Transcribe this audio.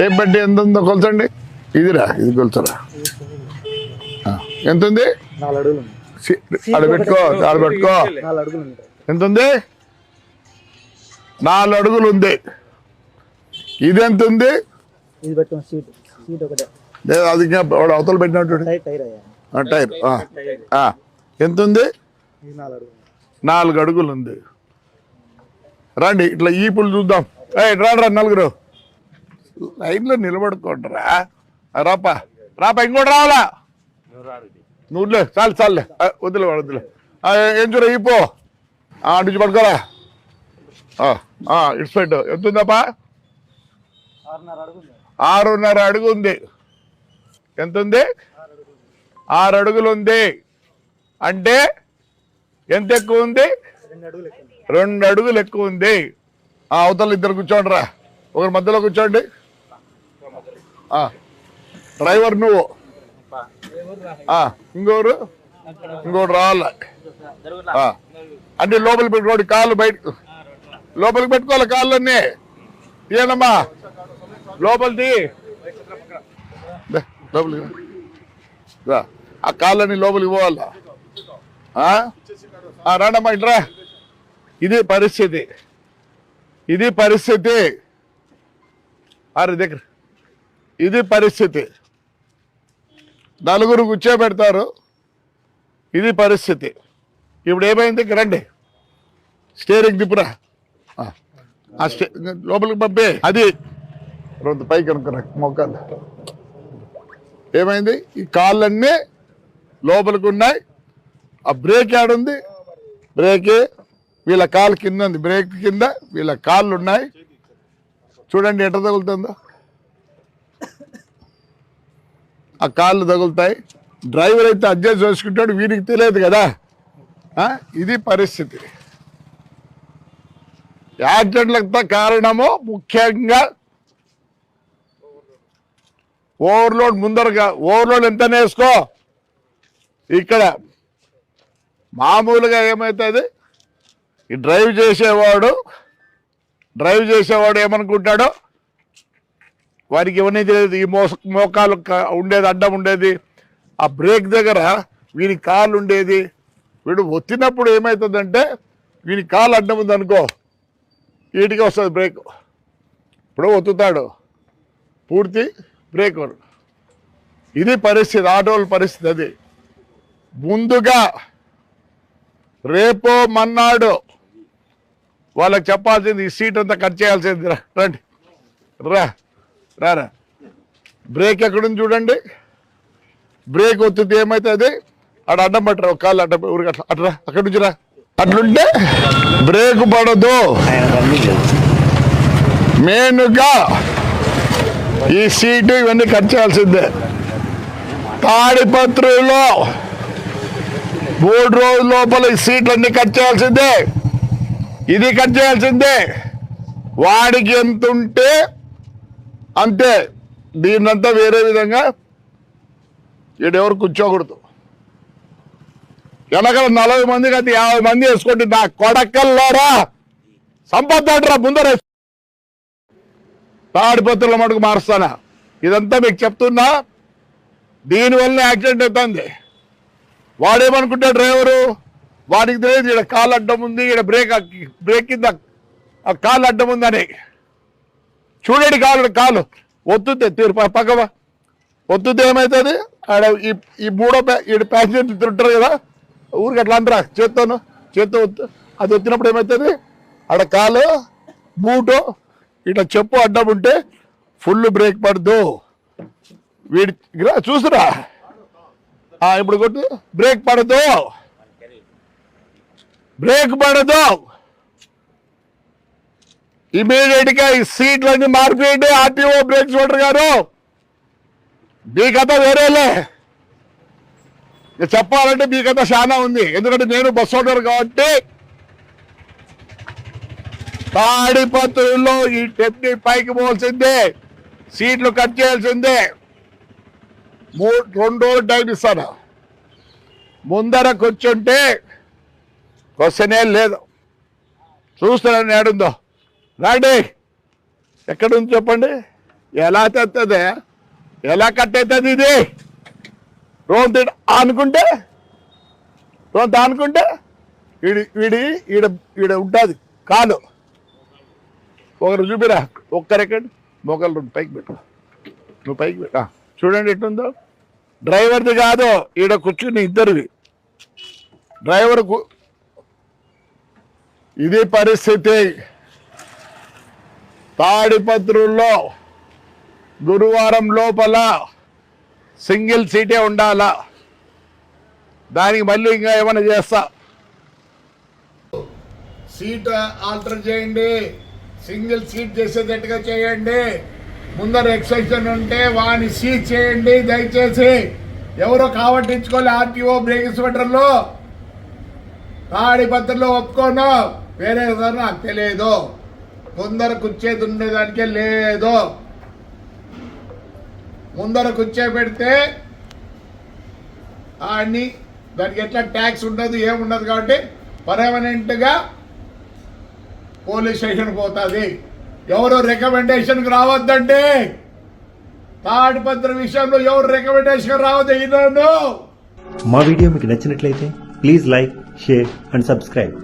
Tape బట్టి ఎంత ఉందో కొలచండి. ఇదిరా ఇది కొలుచరా ఎంత ఉంది ఆడ పెట్టుకో ఆడ పెట్టుకో ఎంత ఉంది నాలుగు అడుగులు ఉంది. ఇది ఎంత ఉంది లేదు అది వాడు అవతల పెట్టినట్టు టైర్. ఎంత ఉంది నాలుగు అడుగులు. ఉంది. రండి ఇట్లా ఈపులు చూద్దాం. ఏ రాడు రా నలుగురు. లైన్లో నిలబడుకోండిరా. రాపా. రాపా ఇంకోటి రావాలా? నువ్వులే చాలు చాలులే. వదిలే వదిలే. ఏం చూడ ఇపో ఆ, నుంచి పడుకోరా. ఇటు సైడ్. ఎంత ఉందప్పా? ఆరున్నర అడుగు ఉంది. ఎంత ఉంది? ఆరు అడుగులు ఉంది. అంటే ఎంత ఎక్కువ ఉంది? రెండు అడుగులు ఎక్కువ ఉంది. ఆ అవతల ఇద్దరు కూర్చోండి రా ఒకరి మధ్యలో కూర్చోండి. డ్రైవర్ నువ్వు. ఇంకోరు? ఇంకోటి రావాల అంటే లోపలికి పెట్టుకోండి కాళ్ళు బయట. లోపలికి పెట్టుకోవాలి కాళ్ళన్నీ. తీయనమ్మా. లోపలిది లోపలికి రా. ఆ కాళ్ళని లోపలికి పోవాలా? ఆ? రాండమ్మా ఇట్రా ఇది పరిస్థితి. ఇది పరిస్థితి. అరే దగ్గర. ఇది పరిస్థితి. నలుగురు కూర్చోబెడతారు. ఇది పరిస్థితి. ఇప్పుడు ఏమైంది? ఇక్కడ రండి. స్టేరింగ్ దిప్పురా ఆ. స్టే లోపలికి పంపే. అది. రెండు పైకి అనుకున్నా మొక్కలు. ఏమైంది? ఈ కాళ్ళన్నీ లోపలికి ఉన్నాయి. ఆ బ్రేక్ ఆడుంది బ్రేకే. వీళ్ళ కాలు కింద ఉంది. బ్రేక్ కింద వీళ్ళ కాళ్ళు ఉన్నాయి. చూడండి ఎట్ట తగులుతుందో. ఆ కాళ్ళు తగులుతాయి. డ్రైవర్ అయితే అడ్జస్ట్ చేసుకుంటాడు వీరికి తెలియదు కదా. ఇది పరిస్థితి. యాక్సిడెంట్లకు కారణము ముఖ్యంగా ఓవర్లోడ్ ముందరగా ఓవర్లోడ్ ఎంత వేసుకో. ఇక్కడ మామూలుగా ఏమవుతుంది ఈ డ్రైవ్ చేసేవాడు డ్రైవ్ చేసేవాడు ఏమనుకుంటాడో వారికి ఇవన్నీ తెలియదు? ఈ మోస మోకాలు ఉండేది అడ్డం ఉండేది. ఆ బ్రేక్ దగ్గర వీని కాలు ఉండేది. వీడు ఒత్తినప్పుడు ఏమవుతుందంటే వీని కాలు అడ్డం ఉంది అనుకో వీటికి వస్తుంది బ్రేక్. ఇప్పుడు ఒత్తుతాడు. పూర్తి బ్రేక్ ఇది పరిస్థితి ఆటోల పరిస్థితి అది. ముందుగా రేపో మన్నాడు వాళ్ళకి చెప్పాల్సింది ఈ సీట్ అంతా కట్ చేయాల్సింది. రండి. రా. రారా. బ్రేక్ ఎక్కడుంది చూడండి. బ్రేక్ ఒత్తితే ఏమవుతుంది ఆడ అడ్డం పట్టరా ఒక కాళ్ళు అడ్డం ఊరికి అట్లా అట్రా అక్కడి నుంచి రా. అట్లుంటే బ్రేక్ పడదు. మెయిన్గా ఈ సీటు ఇవన్నీ కట్ చేయాల్సిందే. తాడిపత్రులో మూడు రోజుల లోపల ఈ సీట్లన్నీ కట్ చేయాల్సిందే. ఇది కట్ చేయాల్సిందే. వాడికి ఎంత ఉంటే అంతే దీన్నంతా వేరే విధంగా ఈడెవరు కూర్చోకూడదు. వెనకాల నలభై మంది కాదు యాభై మంది వేసుకోండి నా కొడకల్లారా. సంపద్దాడరా ముందర తాడిపత్రుల మటుకు మారుస్తానా? ఇదంతా మీకు చెప్తున్నా దీనివల్ల యాక్సిడెంట్ అవుతుంది. వాడేమనుకుంటే డ్రైవరు వాడికి తెలియదు ఇక్కడ కాలు అడ్డం ఉంది ఇక్కడ బ్రేక్ బ్రేక్ కింద ఆ కాలు అడ్డం ఉందని. చూడండి కాలు కాలు. ఒత్తుతే తీరు పక్కవా పక్కవ ఒత్తుతే ఏమవుతుంది ఆడ ఈ ఈ మూడో ప్యా- ఈడ ప్యాసింజర్ తింటారు కదా. ఊరికి అట్లా అంటారా? చేత్తాను? చేత్తో ఒత్తు అది వచ్చినప్పుడు ఏమవుతుంది ఆడ కాలు బూటు ఇట్లా చెప్పు అడ్డం ఉంటే ఫుల్ బ్రేక్ పడదు. వీడి చూసురా? ఆ, ఇప్పుడు కొట్టు. బ్రేక్ పడదు. బ్రేక్ పడదు. ఇమీడియట్గా ఈ సీట్లన్నీ మార్పియండి. ఆర్టీఓ బ్రేక్ చూడరు గారు. మీ కథ వేరేలే. చెప్పాలంటే మీ కథ చాలా ఉంది. ఎందుకంటే నేను బస్ ఓనర్ కాబట్టి తాడిపత్రుల్లో ఈ టెప్ని పైకి పోవాల్సిందే సీట్లు కట్ చేయాల్సిందే. మూడు రెండు రోజులు టైం ఇస్తాను. ముందర కూర్చుంటే క్వశ్చనే లేదు. చూస్తున్నాను ఏడుందో. రాండి ఎక్కడుంది చెప్పండి? ఎలా తెస్తుంది ఎలా కట్టవుతుంది ఇది? రోన్ తిడ అనుకుంటే రోన్ అనుకుంటే వీడి వీడి ఈడ ఈడ ఉంటుంది కాలు. ఒకరు చూపిరా ఒక్కరెక్కడ మొగలు రెండు పైకి పెట్టు. నువ్వు పైకి పెట్టా. చూడండి ఎట్టుందో డ్రైవర్ది కాదు ఈడ కూర్చుని ఇద్దరివి డ్రైవర్ కు- ఇది పరిస్థితి. తాడిపత్రుల్లో గురువారం లోపల సింగిల్ సీటే ఉండాలా? దానికి మళ్ళీ ఇంకా ఏమైనా చేస్తా? సీట్ ఆల్టర్ చేయండి. సింగిల్ సీట్ చేసేటట్టుగా చేయండి. ముందర ఎక్సెప్షన్ ఉంటే వాని సీట్ చేయండి దయచేసి. ఎవరో కావట్టించుకోవాలి ఆర్టీఓ బ్రేక్ స్వెటర్లో తాడిపత్రిలో ఒప్పుకోను. వేరే నాకు తెలియదు. ముందర కుర్చేది ఉండేదానికే లేదు. ముందర కుర్చే పెడితే ఆడిని దానికి ఎట్లా ట్యాక్స్ ఉండదు ఏముండదు కాబట్టి పర్మనెంట్గా పోలీస్ స్టేషన్ పోతుంది. ఎవరు రికమెండేషన్కి రావద్దంటే తాడిపత్రి విషయంలో ఎవరు రికమెండేషన్ రావద్దు ఈనాడు మా వీడియో మీకు నచ్చినట్లయితే please like share and subscribe.